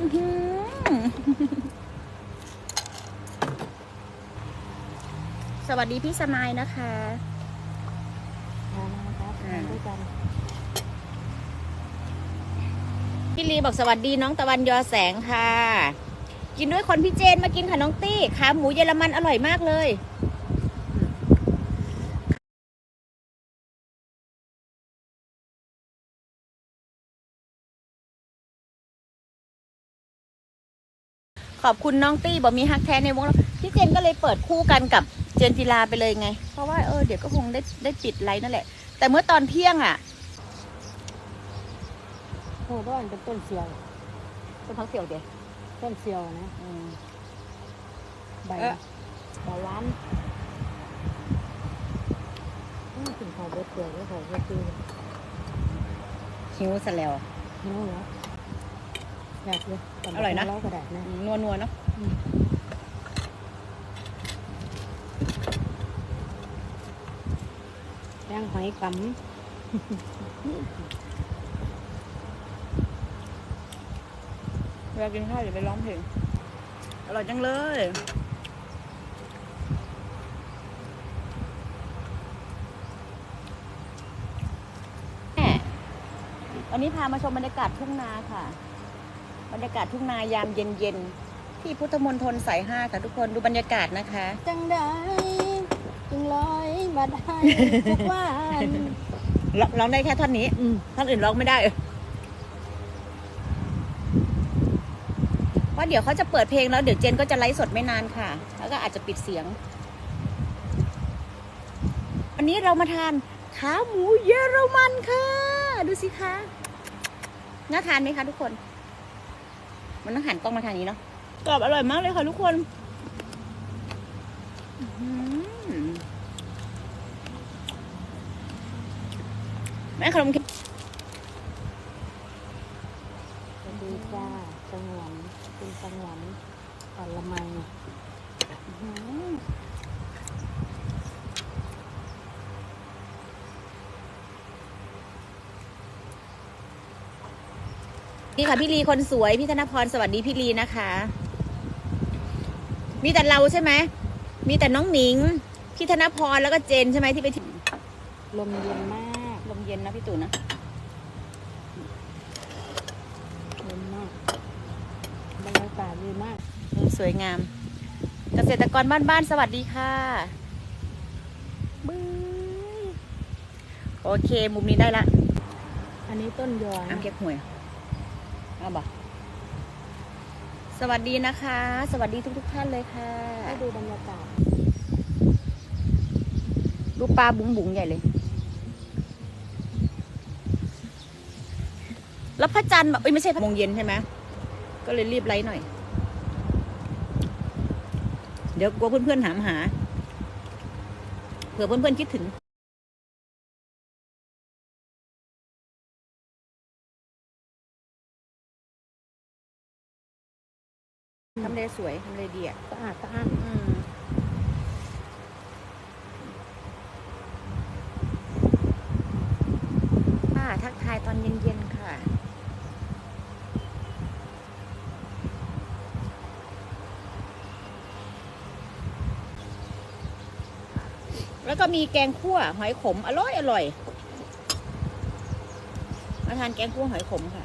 อื้อหือสวัสดีพี่สมายนะคะมานะครับอ่าทานด้วยกันพี่ลีบอกสวัสดีน้องตะวันยอแสงค่ะ กินด้วยคนพี่เจนมากินค่ะน้องตี้ขาหมูเยอรมันอร่อยมากเลย ขอบคุณน้องตี้บอกมีฮักแท้ในวงเราพี่เจนก็เลยเปิดคู่กันกับเจนจิลาไปเลยไง เพราะว่าเออเดี๋ยวก็คงได้ได้ปิดไลน์นั่นแหละ แต่เมื่อตอนเที่ยงอะโอ้ด้านเป็นต้นเสียวเป็นพักเสี่ยวเดียวต้นเสียวนะใบเอ๊ะ ใบล้านอืมถึงเขาเบิดเปลือกแล้วเขาเบิดตื้อหิวซะแล้ว หิวเหรอ อยากเลยตอร่อยนะ เล้ากระดาษนะนัวนัวๆเนาะอืมย่างหอยกเวลากินข้าวอย่าไปร้องเพลง อร่อยจังเลยแม่วันนี้พามาชมบรรยากาศทุ่งนาค่ะ บรรยากาศทุ่งนายามเย็นๆ ที่พุทธมณฑลสายห้าค่ะทุกคนดูบรรยากาศนะคะำจังได้จึงลอยมาได้ทุกวันร้องร้องได้แค่ท่อนนี้อืมท่อนอื่นร้องไม่ได้ว่าะเดี๋ยวเขาจะเปิดเพลงแล้วเดี๋ยวเจนก็จะไลฟ์สดไม่นานค่ะ แล้วก็อาจจะปิดเสียง วันนี้เรามาทานขาหมูเยอรมันค่ะ ดูสิคะน่าทานไหมคะทุกคน มันต้องหันกล้องมาทางนี้เนาะกรอบอร่อยมากเลยค่ะทุกคนอื้อหือแม่ขนมเค้กสวัสดีจ้าจังหวันเป็นจังหวันอ่อนละไม นี่ค่ะพี่ลีคนสวยพี่ธนพรสวัสดีพี่ลีนะคะ มีแต่เราใช่ไหมมีแต่น้องหนิงพี่ธนพรแล้วก็เจนใช่ไหมที่ไปที่ลมเย็นมากลมเย็นนะพี่ตู่นะเย็นมากบรรยากาศดีมากอืมสวยงาม เกษตรกรบ้านๆสวัสดีค่ะบึ้ยโอเค มุมนี้ได้ละ อันนี้ต้นยออ้ามเก็บหวย เอาบอกสวัสดีนะคะ สวัสดีทุกๆท่านเลยค่ะให้ดูบรรยากาศดูปลาบุ๋งบุ๋งๆใหญ่เลย แล้วพระจันทร์แบบเอ้ยไม่ใช่พระโมงเย็นใช่ไหมก็เลยรีบไลฟ์หน่อย เดี๋ยวกลัวเพื่อนๆถามหา เผื่อเพื่อนๆคิดถึง สวยทำเลดีอะสะอาดสะอาดอืมค่ะทักทายตอนเย็นๆค่ะแล้วก็มีแกงคั่วหอยขม อร่อยอร่อย มาทานแกงคั่วหอยขมค่ะ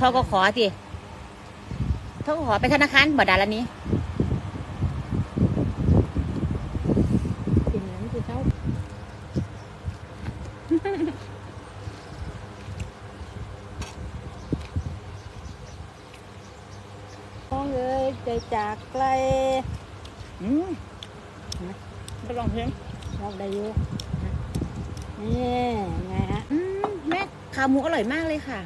ทกขอสิท กขอไปธนาคารบ่ดาละนี้กินน้ำคือเช้าน้องเอ้ยใจจากไกลอืมก็ลองเพลงชอบได้อยู่นะนี่ไงฮะอืมแม่ขาหมูอร่อยมากเลยค่ะ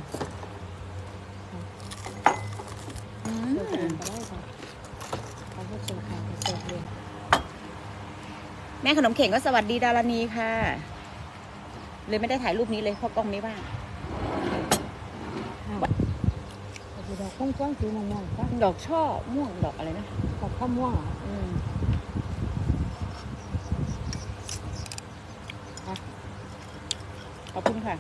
แม่ขนมเข่งก็สวัสดีดารณีค่ะ เลยไม่ได้ถ่ายรูปนี้เลยเพราะกล้องไม่ว่างอ้าวแต่ดูดอกก้งๆสีม่วงๆก็ดอกช่อม่วงดอกอะไรนะดอกข้าวม่วงเหรออืมอะขอบคุณค่ะ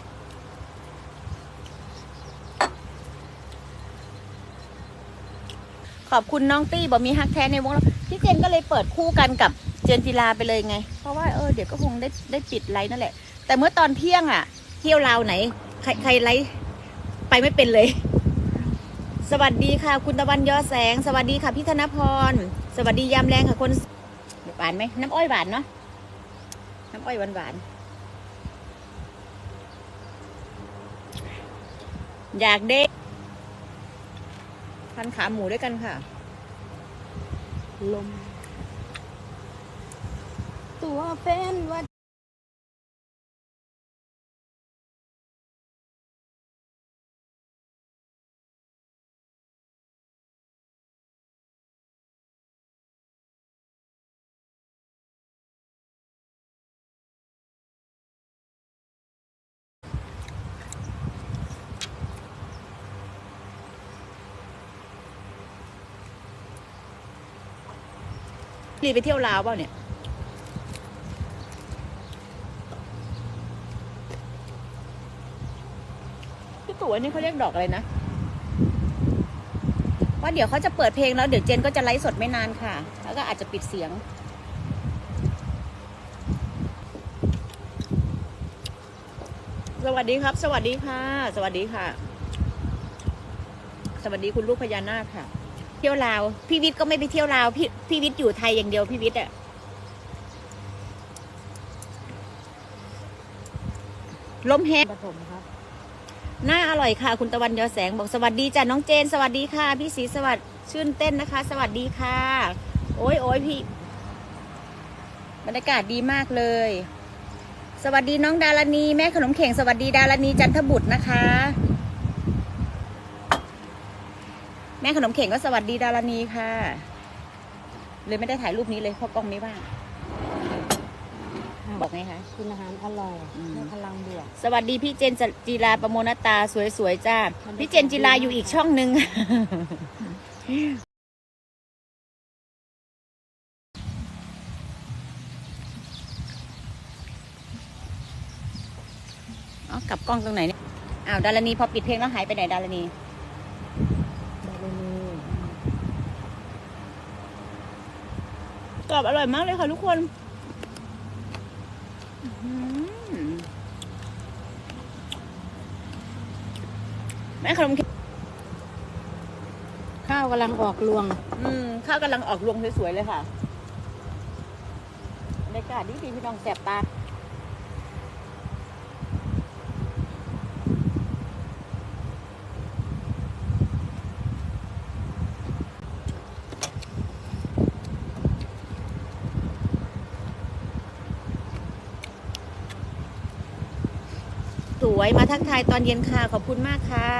ขอบคุณน้องตี้บอกมีฮักแท้ในวงเราพี่เจนก็เลยเปิดคู่กันกับเจนจิลาไปเลยไง เพราะว่าเออเดี๋ยวก็คงได้ได้ปิดไลฟ์นั่นแหละ แต่เมื่อตอนเที่ยงอะ เที่ยวลาวไหน ใครใครไลฟ์ไปไม่เป็นเลย สวัสดีค่ะ คุณตะวันยอแสง สวัสดีค่ะพี่ธนพร สวัสดียามแรงค่ะคนหวานไหมน้ำอ้อยหวานเนาะน้ำอ้อยหวานหวานอยากเด้ พันขาหมูด้วยกันค่ะ ลม ตัวเป็นว่า รีไปเที่ยวลาวเปล่าเนี่ย พี่ตู่อันนี้เขาเรียกดอกอะไรนะว่าเดี๋ยวเขาจะเปิดเพลงแล้วเดี๋ยวเจนก็จะไลฟ์สดไม่นานค่ะ แล้วก็อาจจะปิดเสียง สวัสดีครับ สวัสดีค่ะ สวัสดีค่ะ สวัสดีคุณลูกพญานาคค่ะ ที่ยวลาว พี่วิทย์ก็ไม่ไปเที่ยวลาว พี่พี่วิทย์อยู่ไทยอย่างเดียวพี่วิทย์อะลมแห้งปฐมครับน่าอร่อยค่ะ คุณตะวันยอแสงบอกสวัสดีจ้ะน้องเจน สวัสดีค่ะ พี่ศรีสวัสดิ์ชื่นเต้นนะคะ สวัสดีค่ะ โอ้ยโอ้ยพี่ บรรยากาศดีมากเลย สวัสดีน้องดารณี แม่ขนมเข่งสวัสดีดารณีจันทบุตรนะคะ แม่ขนมเข่งก็สวัสดีดารณีค่ะ เลยไม่ได้ถ่ายรูปนี้เลยเพราะกล้องไม่ว่าง บอกไงคะกินอาหารอร่อยอืมให้พลังบวก สวัสดีพี่เจนจีราประโมนตาสวยๆจ้า พี่เจนจีราอยู่อีกช่องหนึ่งอ๋อกลับกล้องตรงไหนเนี่ย อ้าวดารณีพอปิดเพลงแล้วหายไปไหนดารณี ดารณี ก รอบอร่อยมากเลยค่ะทุกคนอื้อหือแม่ขนมเค้กข้าวกำลังออกรวง อืมข้าวกำลังออกรวงสวยๆเลยค่ะบรรยากาศดีดีๆพี่น้องแสบตา สวยมาทักทายตอนเย็นค่ะ ขอบคุณมากค่ะ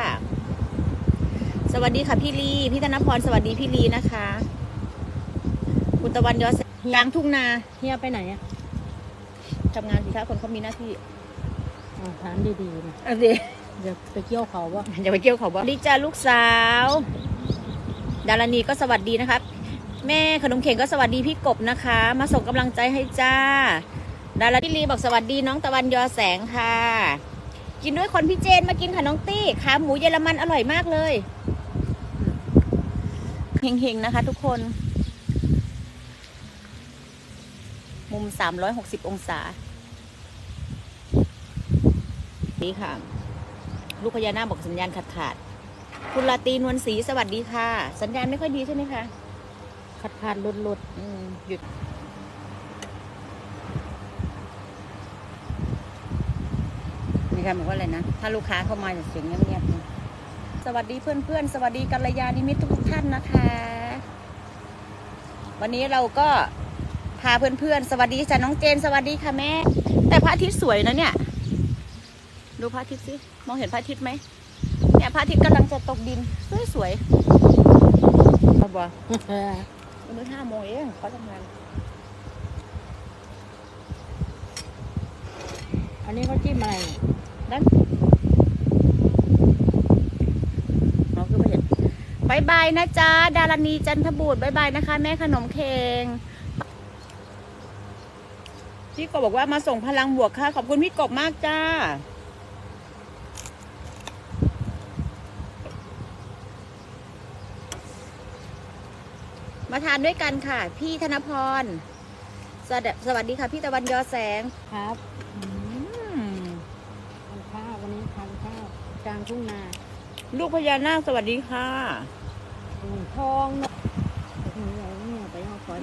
สวัสดีค่ะพี่ลีพี่ธนพรสวัสดีพี่ลีนะคะ คุณตะวันยอดแสงกลางทุ่งนาเฮียไปไหนอะทำงานสิคะคนเขามีหน้าที่อ่าถามดีๆนะเอันนี้เดี๋ยวไปเกี่ยวเขาว่าอย่าไปเกี่ยวเขาบ่ลิจ้าลูกสาว ดารณีก็สวัสดีนะครับ แม่ขนมเข่งก็สวัสดีพี่กบนะคะ มาส่งกำลังใจให้จ้า ดาราพี่ลีบอกสวัสดีน้องตะวันยอแสงค่ะ กินด้วยคนพี่เจนมากินค่ะน้องตี้ขาหมูเยอรมันอร่อยมากเลยเฮงๆนะคะ ทุกคน มุม 360 องศา นี่ค่ะ ลูกพญานาคบอกสัญญาณขาดขาดๆคุณลาตีนวลศรีสวัสดีค่ะ สัญญาณไม่ค่อยดีใช่ไหมคะขาดขาดลดหลุดหยุด มีใครบอกว่าอะไรนะ ถ้าลูกค้าเข้ามาจะเสียงเงียบๆนะสวัสดีเพื่อนๆ สวัสดีกัลยาณิมิตรทุกๆท่านนะคะ วันนี้เราก็พาเพื่อนๆ สวัสดีจ้ะน้องเจน สวัสดีค่ะแม่ แต่พระอาทิตย์สวยนะเนี่ย ดูพระอาทิตย์สิ มองเห็นพระอาทิตย์ไหมเนี่ยพระอาทิตย์กำลังจะตกดิน สวยๆเอาบ่เออวันนี้ห้าโมงเองเขาทำงาน อันนี้เขาจิ้มอะไร กันเราคือไปเห็นบายบายนะจ๊ะ ดารณีจันทบูตรบายบายนะคะ แม่ขนมเค้งพี่กบบอกว่ามาส่งพลังบวกค่ะ ขอบคุณพี่กบมากจ้า มาทานด้วยกันค่ะ พี่ธนพร สวัสดีค่ะ พี่ตะวันยอแสงครับ ทุ่งนาลูกพญานาคสวัสดีค่ะ ทองเนาะไปห้องคอย